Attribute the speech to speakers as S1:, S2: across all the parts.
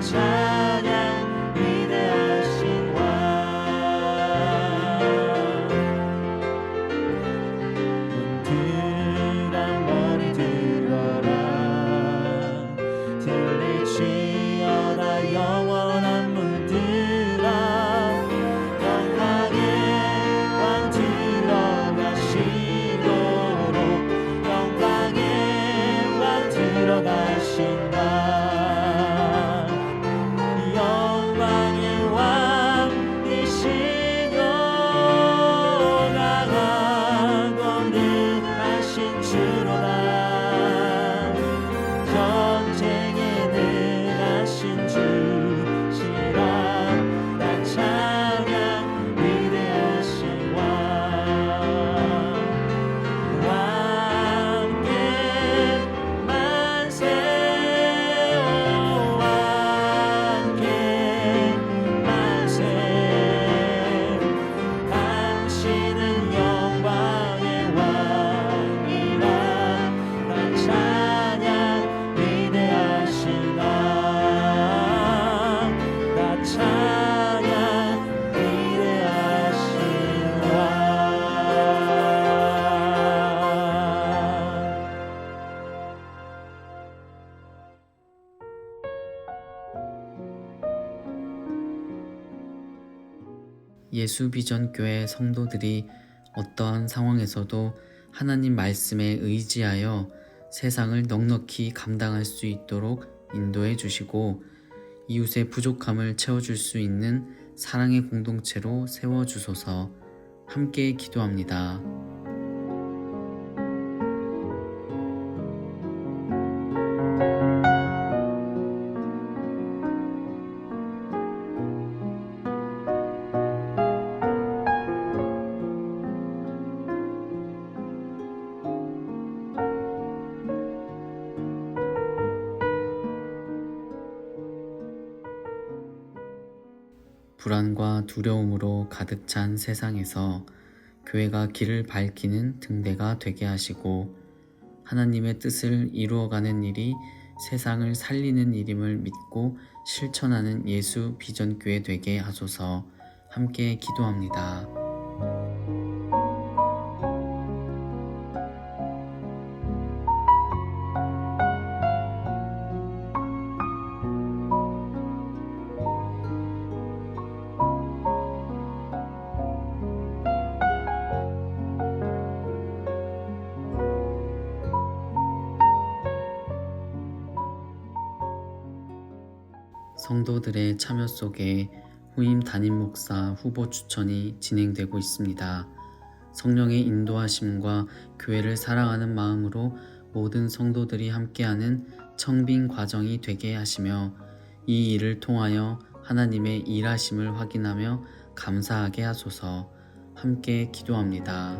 S1: 나
S2: 예수 비전 교회 성도들이 어떠한 상황에서도 하나님 말씀에 의지하여 세상을 넉넉히 감당할 수 있도록 인도해 주시고 이웃의 부족함을 채워줄 수 있는 사랑의 공동체로 세워 주소서 함께 기도합니다. 불안과 두려움으로 가득 찬 세상에서 교회가 길을 밝히는 등대가 되게 하시고 하나님의 뜻을 이루어가는 일이 세상을 살리는 일임을 믿고 실천하는 예수 비전교회 되게 하소서 함께 기도합니다. 성도들의 참여 속에 후임 담임 목사 후보 추천이 진행되고 있습니다. 성령의 인도하심과 교회를 사랑하는 마음으로 모든 성도들이 함께하는 청빙 과정이 되게 하시며 이 일을 통하여 하나님의 일하심을 확인하며 감사하게 하소서 함께 기도합니다.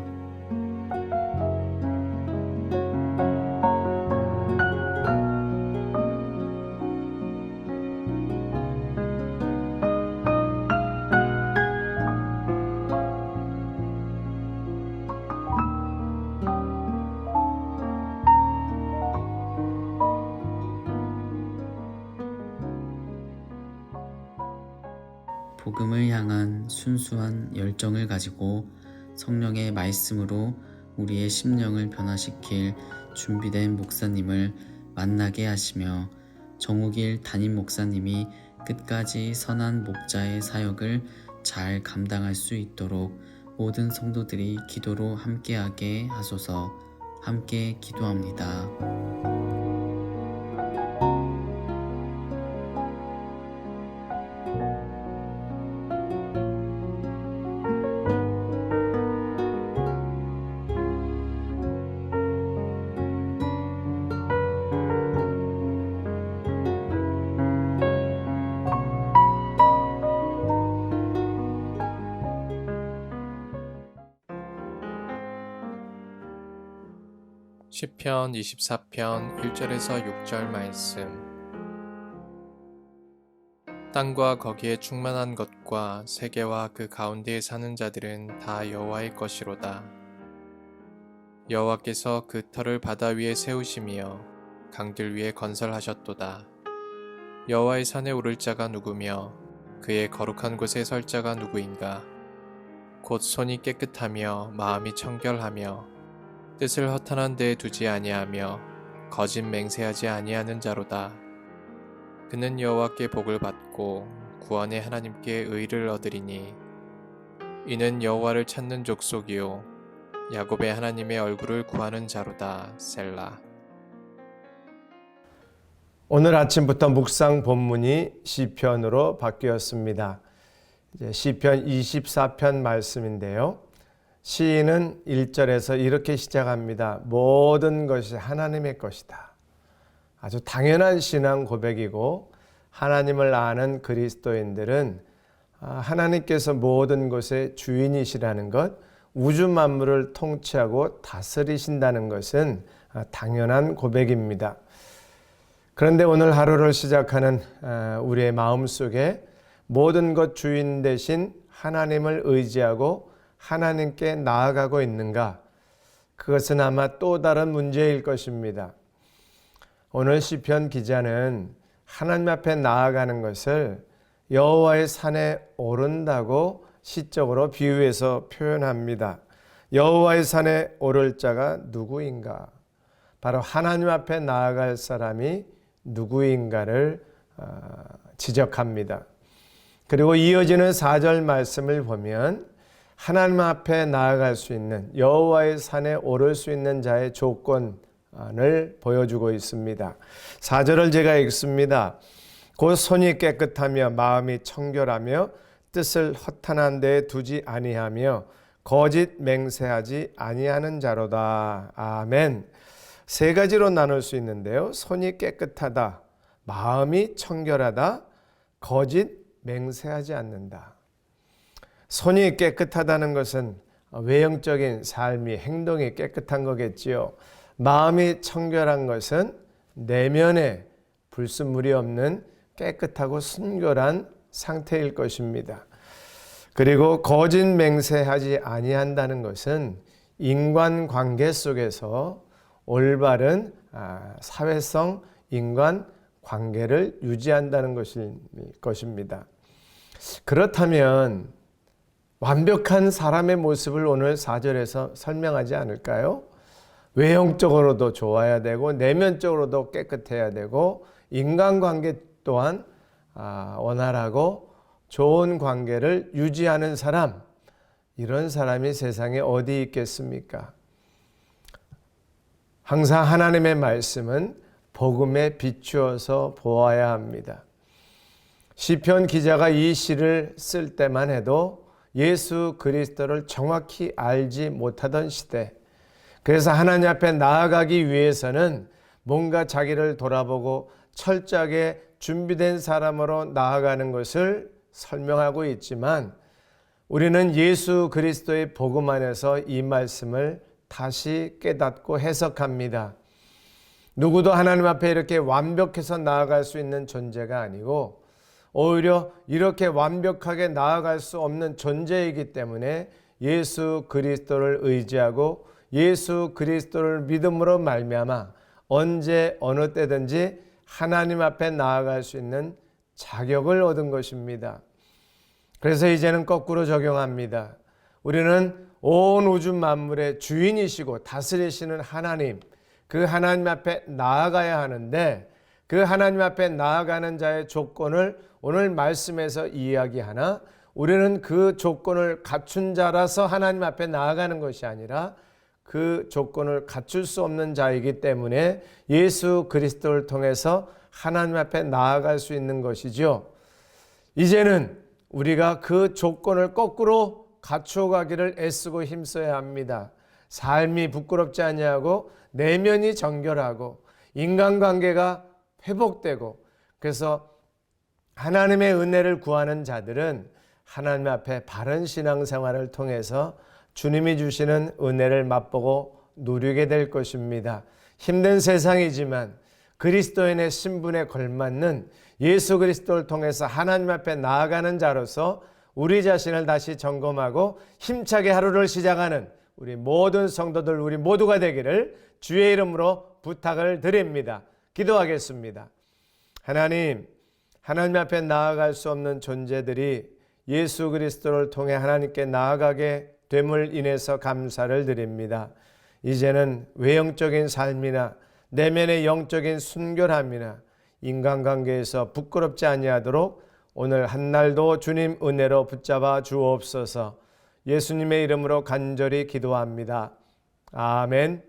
S2: 복음을 향한 순수한 열정을 가지고 성령의 말씀으로 우리의 심령을 변화시킬 준비된 목사님을 만나게 하시며 정욱일 담임 목사님이 끝까지 선한 목자의 사역을 잘 감당할 수 있도록 모든 성도들이 기도로 함께하게 하소서 함께 기도합니다.
S1: 시편 24편 1절에서 6절 말씀 땅과 거기에 충만한 것과 세계와 그 가운데에 사는 자들은 다 여호와의 것이로다. 여호와께서 그 터를 바다 위에 세우시며 강들 위에 건설하셨도다. 여호와의 산에 오를 자가 누구며 그의 거룩한 곳에 설 자가 누구인가? 곧 손이 깨끗하며 마음이 청결하며 뜻을 허탄한 데에 두지 아니하며 거짓 맹세하지 아니하는 자로다. 그는 여호와께 복을 받고 구원의 하나님께 의를 얻으리니 이는 여호와를 찾는 족속이요 야곱의 하나님의 얼굴을 구하는 자로다. 셀라.
S3: 오늘 아침부터 묵상 본문이 시편으로 바뀌었습니다. 시편 24편 말씀인데요. 시인은 1절에서 이렇게 시작합니다. 모든 것이 하나님의 것이다. 아주 당연한 신앙 고백이고 하나님을 아는 그리스도인들은 아, 하나님께서 모든 것의 주인이시라는 것, 우주 만물을 통치하고 다스리신다는 것은 아, 당연한 고백입니다. 그런데 오늘 하루를 시작하는 아, 우리의 마음 속에 모든 것 주인 대신 하나님을 의지하고 하나님께 나아가고 있는가? 그것은 아마 또 다른 문제일 것입니다. 오늘 시편 기자는 하나님 앞에 나아가는 것을 여호와의 산에 오른다고 시적으로 비유해서 표현합니다. 여호와의 산에 오를 자가 누구인가? 바로 하나님 앞에 나아갈 사람이 누구인가를 어, 지적합니다. 그리고 이어지는 4절 말씀을 보면 하나님 앞에 나아갈 수 있는 여호와의 산에 오를 수 있는 자의 조건을 보여주고 있습니다. 4절을 제가 읽습니다. 곧 손이 깨끗하며 마음이 청결하며 뜻을 허탄한 데에 두지 아니하며 거짓 맹세하지 아니하는 자로다. 아멘. 세 가지로 나눌 수 있는데요. 손이 깨끗하다, 마음이 청결하다, 거짓 맹세하지 않는다. 손이 깨끗하다는 것은 외형적인 삶이 행동이 깨끗한 거겠지요. 마음이 청결한 것은 내면에 불순물이 없는 깨끗하고 순결한 상태일 것입니다. 그리고 거짓 맹세하지 아니한다는 것은 인간 관계 속에서 올바른 아, 사회성 인간 관계를 유지한다는 것입니다. 그렇다면 완벽한 사람의 모습을 오늘 4절에서 설명하지 않을까요? 외형적으로도 좋아야 되고 내면적으로도 깨끗해야 되고 인간관계 또한 아, 원활하고 좋은 관계를 유지하는 사람 이런 사람이 세상에 어디 있겠습니까? 항상 하나님의 말씀은 복음에 비추어서 보아야 합니다. 시편 기자가 이 시를 쓸 때만 해도 예수 그리스도를 정확히 알지 못하던 시대. 그래서 하나님 앞에 나아가기 위해서는 뭔가 자기를 돌아보고 철저하게 준비된 사람으로 나아가는 것을 설명하고 있지만 우리는 예수 그리스도의 복음 안에서 이 말씀을 다시 깨닫고 해석합니다. 누구도 하나님 앞에 이렇게 완벽해서 나아갈 수 있는 존재가 아니고 오히려 이렇게 완벽하게 나아갈 수 없는 존재이기 때문에 예수 그리스도를 의지하고 예수 그리스도를 믿음으로 말미암아 언제 어느 때든지 하나님 앞에 나아갈 수 있는 자격을 얻은 것입니다. 그래서 이제는 거꾸로 적용합니다. 우리는 온 우주 만물의 주인이시고 다스리시는 하나님, 그 하나님 앞에 나아가야 하는데 그 하나님 앞에 나아가는 자의 조건을 오늘 말씀에서 이야기하나 우리는 그 조건을 갖춘 자라서 하나님 앞에 나아가는 것이 아니라 그 조건을 갖출 수 없는 자이기 때문에 예수 그리스도를 통해서 하나님 앞에 나아갈 수 있는 것이죠. 이제는 우리가 그 조건을 거꾸로 갖추어가기를 애쓰고 힘써야 합니다. 삶이 부끄럽지 아니하고 내면이 정결하고 인간관계가 회복되고 그래서 하나님의 은혜를 구하는 자들은 하나님 앞에 바른 신앙생활을 통해서 주님이 주시는 은혜를 맛보고 누리게 될 것입니다. 힘든 세상이지만 그리스도인의 신분에 걸맞는 예수 그리스도를 통해서 하나님 앞에 나아가는 자로서 우리 자신을 다시 점검하고 힘차게 하루를 시작하는 우리 모든 성도들 우리 모두가 되기를 주의 이름으로 부탁을 드립니다. 기도하겠습니다. 하나님, 하나님 앞에 나아갈 수 없는 존재들이 예수 그리스도를 통해 하나님께 나아가게 됨을 인해서 감사를 드립니다. 이제는 외형적인 삶이나 내면의 영적인 순결함이나 인간관계에서 부끄럽지 아니하도록 오늘 한날도 주님 은혜로 붙잡아 주옵소서 예수님의 이름으로 간절히 기도합니다. 아멘.